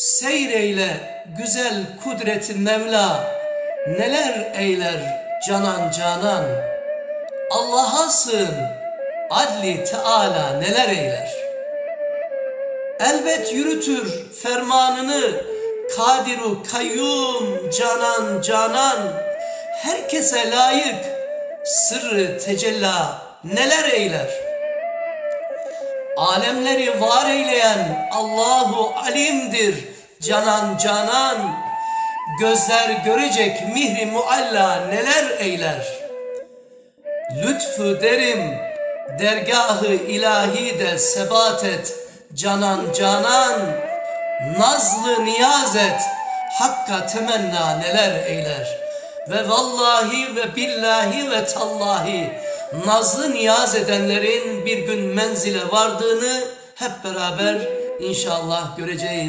Seyreyle güzel kudretin Mevla Neler eyler canan canan? Allah'a sığın adli Teala neler eyler? Elbet yürütür fermanını Kadiru kayyum canan canan. Herkese layık sırrı tecella neler eyler Alemleri var eyleyen Allahu alimdir. Canan canan Gözler görecek mihri mualla neler eyler. Lütfu derim dergahı ilahi de sebat et canan canan. Nazlı niyaz et hakka temenna neler eyler. Ve vallahi ve billahi ve tallahi Nazlı niyaz edenlerin bir gün menzile vardığını hep beraber inşallah göreceğiz.